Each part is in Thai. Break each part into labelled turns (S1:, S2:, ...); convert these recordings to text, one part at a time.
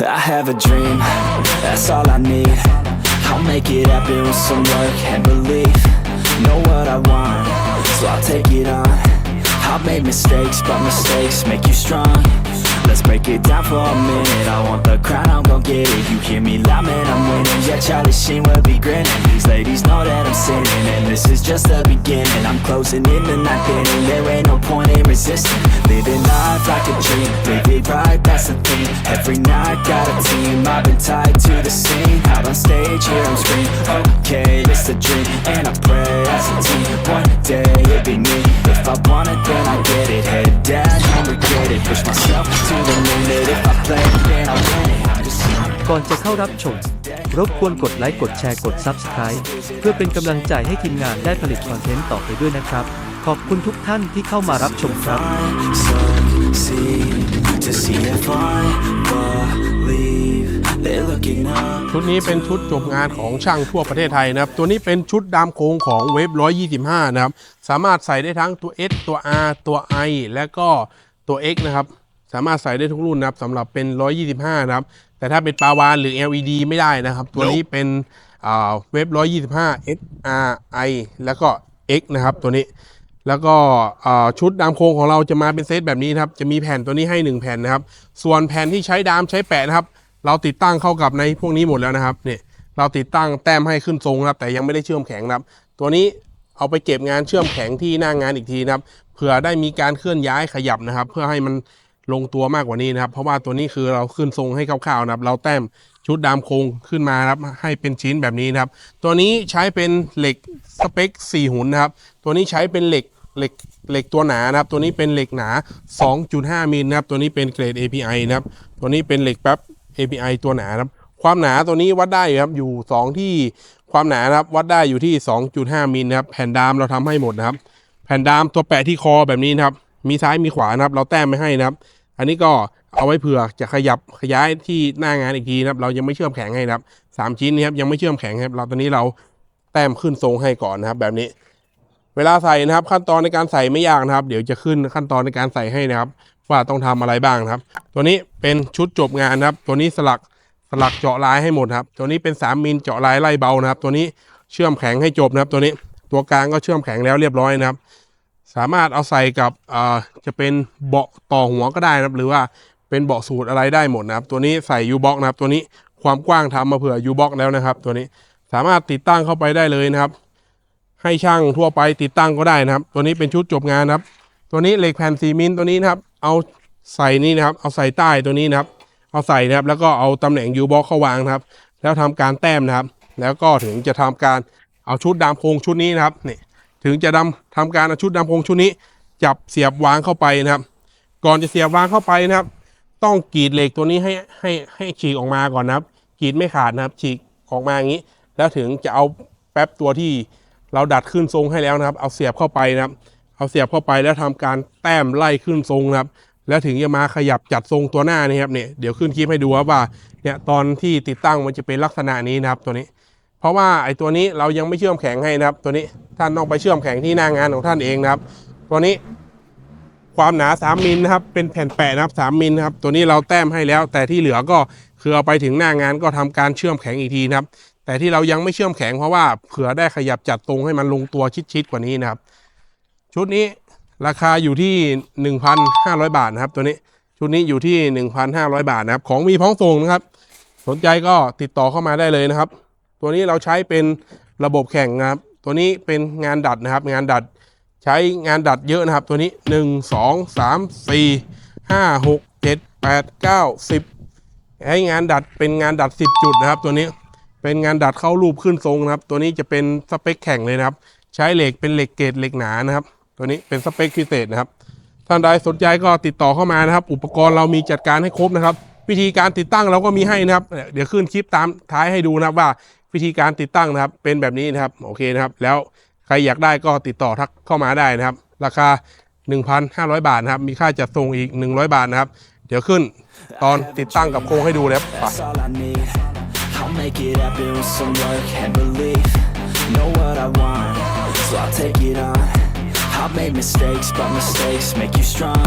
S1: I have a dream, that's all I need. I'll make it happen with some work and belief. Know what I want, so I'll take it on. I've made mistakes, but mistakes make you strong. Let's break it down for a minute. I want the crown, I'm gon' get it. You hear me loud, man, I'm winning. Yeah, Charlie Sheen will be grinning These ladies know that I'm sinning, and this is just the beginning. I'm closing in the ninth inning. There ain't no point in resisting. Living life like a dream, live it right, that's the thing. Every night, got a team. I've been tied to the scene. Out on stage, here I'm scream. Okay, it's a dream, and I pray as a team. One day it'll be me. If I want it, then I get it. Head down, don't regret it. Push myself to the limit. If I play, then I win it. I'm just
S2: ก่อนจะเข้ารับชม รบกวนกดไลค์กดแชร์กด Subscribe เพื่อเป็นกำลังใจให้ทีมงานได้ผลิตคอนเทนต์ต่อไปด้วยนะครับ ขอบคุณทุกท่านที่เข้ามารับชมครับ
S1: up.
S3: ชุดนี้เป็นชุดจบงานของช่างทั่วประเทศไทยนะครับ ตัวนี้เป็นชุดดามโค้งของเวฟ125 นะครับ สามารถใส่ได้ทั้งตัว S ตัว R ตัว I และก็ตัว X นะครับ สามารถใส่ได้ทุกรุ่นนะครับสำหรับเป็น 125 นะครับ แต่ถ้าเป็นปาวานหรือ LED ไม่ได้นะครับ ตัวนี้เป็นอ่าเวฟ125 S R I แล้วก็ X นะครับตัวนี้ แล้วก็อ่าชุดดามโครงของเราจะมาเป็นเซตแบบนี้นะครับ จะมีแผ่นตัวนี้ให้ 1 แผ่นนะครับ ส่วนแผ่นที่ใช้ดามใช้แปะนะครับ เราติดตั้งเข้ากับในพวกนี้หมดแล้วนะครับเนี่ยเราติดตั้งแต้มให้ขึ้นทรงนะครับแต่ยังไม่ได้เชื่อมแข็งนะครับ ตัวนี้เอาไปเก็บงานเชื่อมแข็งที่หน้างานอีกทีนะครับเผื่อได้มีการเคลื่อนย้ายขยับนะครับ เพื่อให้มัน ลงตัวมากกว่านี้นะครับ เพราะว่าตัวนี้คือเราขึ้นทรงให้คร่าวๆนะครับ เราแต้มชุดดามโครงขึ้นมาครับให้เป็นชิ้นแบบนี้นะครับ ตัวนี้ใช้เป็นเหล็กสเปค 4 หุ่นนะครับ ตัวนี้ใช้เป็นเหล็กเหล็กเหล็กตัวหนานะครับ ตัวนี้เป็นเหล็กหนา 2.5 มิลนะครับ ตัวนี้เป็นเกรด API นะครับ ตัวนี้เป็นเหล็กแป๊บ API ตัวหนานะครับ ความหนาตัวนี้วัดได้ครับ อยู่ 2 ที่ความหนานะครับ วัดได้อยู่ที่ 2.5 มิลนะครับ แผ่นดามเราทำให้หมดนะครับ แผ่นดามตัวแปะที่คอแบบนี้นะครับ มีซ้ายมีขวานะครับ เราแต้มไม่ให้นะครับ อันนี้ก็เอาไว้เผื่อจะขยับขยายที่หน้างานอีกทีนะครับ เรายังไม่เชื่อมแข็งให้นะครับสามชิ้นนี้ครับยังไม่เชื่อมแข็งครับ เราตอนนี้เราแต้มขึ้นทรงให้ก่อนนะครับ แบบนี้ เวลาใส่นะครับ ขั้นตอนในการใส่ไม่ยากนะครับ เดี๋ยวจะขึ้นขั้นตอนในการใส่ให้นะครับ ว่าต้องทำอะไรบ้างนะครับ ตัวนี้เป็นชุดจบงานนะครับ ตัวนี้สลักสลักเจาะลายให้หมดครับ ตัวนี้เป็น3มิลเจาะลายไล่เบานะครับ ตัวนี้เชื่อมแข็งให้จบนะครับ ตัวนี้ตัวกลางก็เชื่อมแข็งแล้วเรียบร้อยนะครับ สามารถเอาใส่กับจะเป็นเบาะต่อหัวก็ได้นะครับ หรือว่าเป็นเบาะสูตรอะไรได้หมดนะครับ ตัวนี้ใส่ยูบ็อกนะครับ ตัวนี้ความกว้างทำมาเผื่อยูบ็อกแล้วนะครับ ตัวนี้สามารถติดตั้งเข้าไปได้เลยนะครับ ให้ช่างทั่วไปติดตั้งก็ได้นะครับ ตัวนี้เป็นชุดจบงานนะครับ ตัวนี้เหล็กแผ่น4มิลตัวนี้นะครับ เอาใส่นี่นะครับ เอาใส่ใต้ตัวนี้นะครับ เอาใส่นะครับ แล้วก็เอาตำแหน่งยูบ็อกเข้าวางนะครับ แล้วทำการแต้มนะครับ แล้วก็ถึงจะทำการเอาชุดดามโครงชุดนี้นะครับนี่ ถึงจะดำทำการเอาชุดดามโครงชุดนี้ จับเสียบวางเข้าไปนะครับ ก่อนจะเสียบวางเข้าไปนะครับ ต้องกรีดเหล็กตัวนี้ให้ให้ให้ฉีกออกมาก่อนนะครับกรีดไม่ขาดนะครับ ฉีกออกมาอย่างนี้ แล้วถึงจะเอาแป๊บตัวที่เราดัดขึ้นทรงให้แล้วนะครับ เอาเสียบเข้าไปนะครับ เอาเสียบเข้าไปแล้วทำการแต้มไล่ขึ้นทรงนะครับ แล้วถึงจะมาขยับจัดทรงตัวหน้านี่ครับเนี่ยเดี๋ยวขึ้นคลิปให้ดูว่าเนี่ยตอนที่ติดตั้งมันจะเป็นลักษณะนี้นะครับตัวนี้ เพราะว่าไอ้ตัวนี้เรายังไม่เชื่อมแข็งให้นะครับตัวนี้ ท่านต้องไปเชื่อมแข็งที่หน้างานของท่านเองนะครับ ตัวนี้ความหนา 3มิลนะครับ เป็นแผ่นแปะนะครับ3มิลนะครับ ตัวนี้เราแต้มให้แล้ว แต่ที่เหลือก็คือเอาไปถึงหน้างานก็ทำการเชื่อมแข็งอีกทีนะครับ แต่ที่เรายังไม่เชื่อมแข็งเพราะว่าเผื่อได้ขยับจัดตรงให้มันลงตัวชิดๆกว่านี้นะครับ ชุดนี้ราคาอยู่ที่ 1,500 บาทนะครับ ตัวนี้ชุดนี้อยู่ที่ 1,500 บาทนะครับ ของมีพร้อมส่งนะครับ สนใจก็ติดต่อเข้ามาได้เลยนะครับ ตัวนี้เราใช้เป็นระบบแข่งนะครับ ตัวนี้เป็นงานดัดนะครับ งานดัดใช้งานดัดเยอะนะครับ ตัวนี้ 1 2 3 4 5 6 7 8 9 10 ให้งานดัดเป็นงานดัด 10 จุดนะครับ ตัวนี้เป็นงานดัดเข้ารูปขึ้นทรงนะครับ ตัวนี้จะเป็นสเปคแข่งเลยนะครับ ใช้เหล็กเป็นเหล็กเกรดเหล็กหนานะครับ ตัวนี้เป็นสเปคพิเศษนะครับท่านใดสนใจก็ติดต่อเข้ามานะครับ อุปกรณ์เรามีจัดการให้ครบนะครับ วิธีการติดตั้งเราก็มีให้นะครับ เดี๋ยวขึ้นคลิปตามท้ายให้ดูนะครับว่า วิธีการติดตั้งนะครับ เป็นแบบนี้นะครับโอเคนะครับ แล้วใครอยากได้ก็ติดต่อทักเข้ามาได้นะครับ ราคา 1,500 บาทนะครับ มีค่าจัดส่งอีก 100 บาทนะครับ เดี๋ยวขึ้นตอนติดตั้งกับโครงให้ดูนะครับไป
S1: That's all I need. I'll make it happen with some work and belief. Know what I want, so I'll take it on. I've made mistakes, but mistakes make you strong.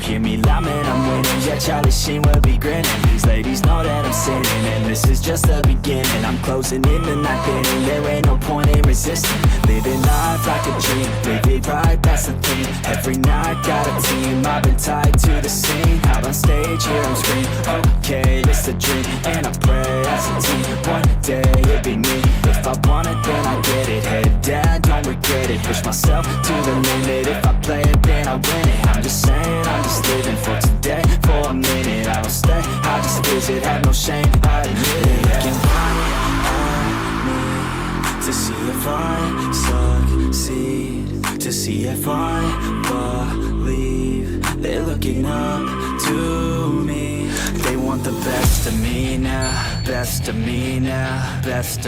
S1: hear me loud, I'm winning. Yeah, Charlie Sheen will be grinning. These ladies know that I'm sinning, and this is just the beginning. I'm closing in the night inning. There ain't no point in resisting. Living life like a dream, live it right, that's the thing. Every night, got a team. I've been tied to the scene. Out on stage, here I'm. Okay, it's a dream, and I pray as a team. One day it'll be me. If I want it, then I get it. Head down, don't regret it. Push myself to the limit. If I play it, then I win it. I'm just saying, I'm just living for today. For a minute, I don't stay. I just visit, have no shame. I admit it. Right at me uh, to see if I succeed. To see if I believe they're looking up to me. They want the best of me now, best of me now, best of